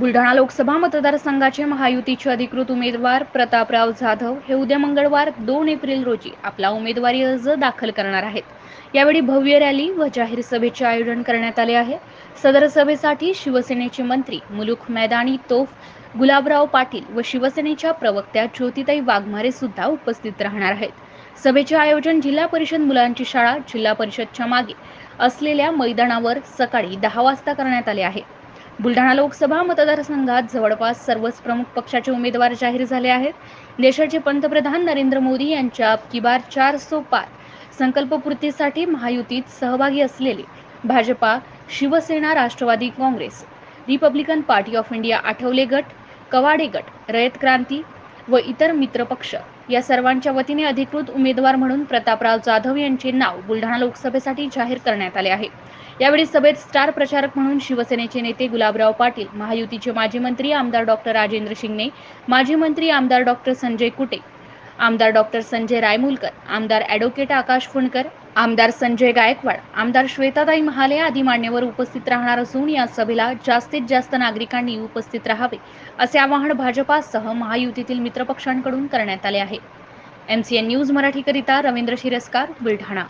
बुलढाणा लोकसभा मतदारसंघाचे महायुतीचे अधिकृत उमेदवार प्रतापराव जाधव हे उद्या मंगळवार दोन एप्रिल रोजी आपला उमेदवारी अर्ज दाखल करणार आहेत. यावेळी भव्य रॅली व जाहीर सभेचे आयोजन करण्यात आले आहे. सदर सभेसाठी शिवसेनेचे मंत्री मुलुख मैदानी तोफ गुलाबराव पाटील व शिवसेनेच्या प्रवक्त्या ज्योतिताई वाघमारे सुद्धा उपस्थित राहणार आहेत. सभेचे आयोजन जिल्हा परिषद मुलांची शाळा जिल्हा परिषदच्या मागे असलेल्या मैदानावर सकाळी दहा वाजता करण्यात आले आहे. बुलढाणा लोकसभा मतदारसंघात जवळपास सर्वच प्रमुख पक्षाचे उमेदवार जाहीर झाले आहेत. देशाचे पंतप्रधान नरेंद्र मोदी यांच्या अब की बार चार सो पार संकल्पपूर्तीसाठी महायुतीत सहभागी असलेले Bhajpa Shiv Sena Rashtravadi Congress Republican party of India Athawale गट कवाडे गट रयत क्रांती व इतर मित्रपक्ष या सर्वांच्या वतीने अधिकृत उमेदवार म्हणून प्रतापराव जाधव यांचे नाव बुलढाणा लोकसभेसाठी जाहीर करण्यात आले आहे. यावेळी सभेत स्टार प्रचारक म्हणून शिवसेनेचे नेते गुलाबराव पाटील महायुतीचे माजी मंत्री आमदार डॉक्टर राजेंद्र शिंगणे माजी मंत्री आमदार डॉक्टर संजय कुटे आमदार डॉक्टर संजय रायमुलकर आमदार ॲडव्होकेट आकाश फुंडकर आमदार संजय गायकवाड आमदार श्वेताताई महाले आदी मान्यवर उपस्थित राहणार असून या सभेला जास्तीत जास्त नागरिकांनी उपस्थित राहावे असे आवाहन भाजपासह महायुतीतील मित्रपक्षांकडून करण्यात आले आहे. एमसीएन न्यूज मराठीकरिता रवींद्र शिरस्कार बुलढाणा.